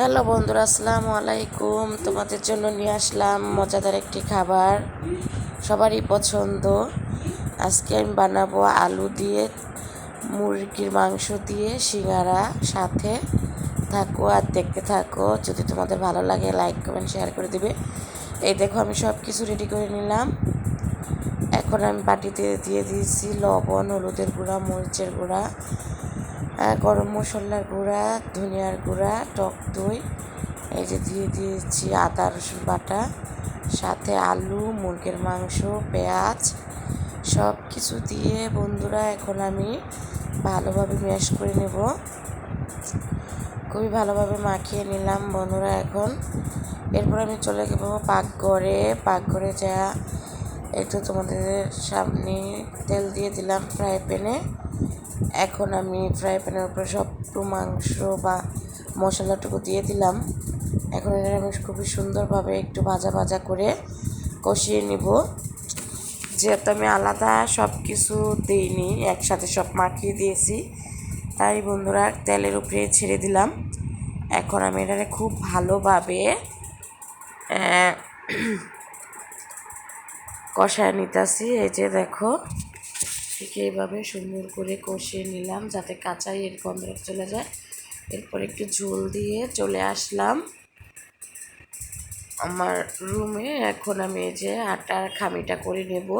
Hello বন্ধুরা, আসসালামু আলাইকুম। তোমাদের জন্য নিয়ে আসলাম মজাদার একটি খাবার। সবারই পছন্দ। আজকে আমি বানাবো আলু দিয়ে, মুরগির মাংস দিয়ে, সিঙ্গারা সাথে থাকো আর দেখতে থাকো। যদি তোমাদের ভালো লাগে লাইক কমেন্ট শেয়ার করে দিবে। এই দেখো, আমি সব কিছু রেডি করে নিলাম। এখন আমি বাটিতে দিয়ে দিয়েছি লবণ, হলুদের গুঁড়া, মরিচের গুঁড়া। গরম মশলার গুঁড়া, ধনিয়ার গুঁড়া, টক দই, এই যে দিয়ে দিয়েছি আদা, রসুন বাটা, সাথে আলু, মুরগির মাংস, পেঁয়াজ, সব কিছু দিয়ে বন্ধুরা এখন আমি ভালোভাবে ম্যাশ করে নেব। খুবই ভালোভাবে মাখিয়ে নিলাম বন্ধুরা এখন। এরপর আমি চলে যাব পাকঘরে। পাকঘরে যা একটু তোমাদের সামনে তেল দিয়ে দিলাম ফ্রাই প্যানে এখন আমি ফ্রাই প্যানের উপরে সব একটু মাংস বা মশলাটুকু দিয়ে দিলাম। এখন এটা আমি খুবই সুন্দরভাবে একটু ভাজা ভাজা করে কষিয়ে নিব। যেহেতু আমি আলাদা সব কিছু দিইনি, একসাথে সব মাখিয়ে দিয়েছি, তাই বন্ধুরা তেলের উপরে ছেড়ে দিলাম। এখন আমি এটাকে খুব ভালোভাবে কষায় নিতেছি, এই যে দেখো। ঠিক এইভাবে সুন্দর করে কষিয়ে নিলাম যাতে কাঁচাই এর গন্ধটা চলে যায়। এরপর একটু ঝোল দিয়ে চলে আসলাম। আমার রুমে এখন আমি এই যে আটার খামিটা করে নেব।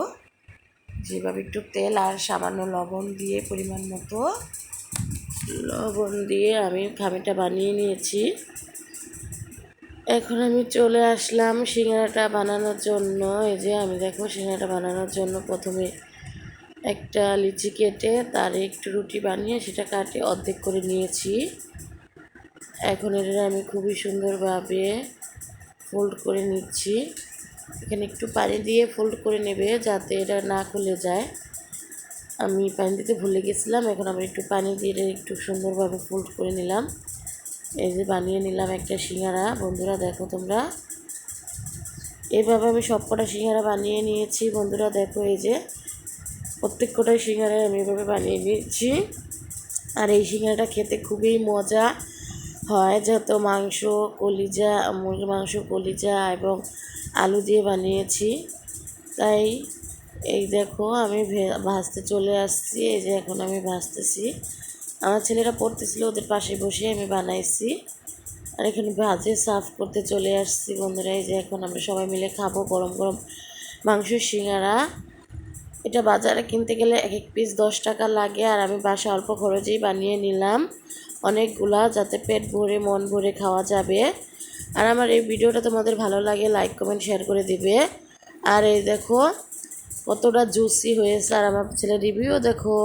যেভাবে একটু তেল আর সামান্য লবণ দিয়ে পরিমাণ মতো লবণ দিয়ে আমি খামিটা বানিয়ে নিয়েছি। এখন আমি চলে আসলাম সিঙ্গারাটা বানানোর জন্য। এই যে আমি দেখো সিঙ্গারাটা বানানোর জন্য প্রথমে একটা লিচি কেটে, তার একটু রুটি বানিয়ে সেটা কাটে, অর্ধেক করে নিয়েছি। এখন এটা আমি খুবই সুন্দরভাবে ফোল্ড করে নিচ্ছি। এখানে একটু পানি দিয়ে ফোল্ড করে নেবে যাতে এটা না খুলে যায়। আমি পানি দিতে ভুলে গেছিলাম, এখন আমি একটু পানি দিয়ে একটু সুন্দরভাবে ফোল্ড করে নিলাম। এই যে বানিয়ে নিলাম একটা সিঙ্গারা। বন্ধুরা, দেখো তোমরা। এইভাবে আমি সব কটা সিঙ্গারা বানিয়ে নিয়েছি। বন্ধুরা, দেখো এই যে প্রত্যেক কটাই সিঙ্গারা আমি এভাবে বানিয়ে নিয়েছি। আর এই সিঙ্গারাটা খেতে খুবই মজা হয়। যেহেতু মাংস, কলিজা, মুরগির মাংস, কলিজা এবং আলু দিয়ে বানিয়েছি। তাই এই দেখো, আমি ভাজতে চলে আসছি। এই যে এখন আমি ভাজতেছি। আমার ছেলেরা পড়তেছিল ওদের পাশে বসে আমি বানাইছি। আর এখানে ভাজে সার্ভ করতে চলে আসছি বন্ধুরা, এই যে এখন আমরা সবাই মিলে খাব গরম গরম মাংস, সিঙ্গারা। এটা বাজারে কিনতে গেলে এক এক পিস দশ টাকা লাগে, আর আমি বাসা অল্প খরচেই বানিয়ে নিলাম অনেকগুলা, যাতে পেট ভরে, মন ভরে খাওয়া যাবে। আর আমার এই ভিডিওটা তোমাদের ভালো লাগে লাইক কমেন্ট শেয়ার করে দিবে। আর এই দেখো, কতটা জুসি হয়েছে, আর আমার ছেলে রিভিউ দেখো।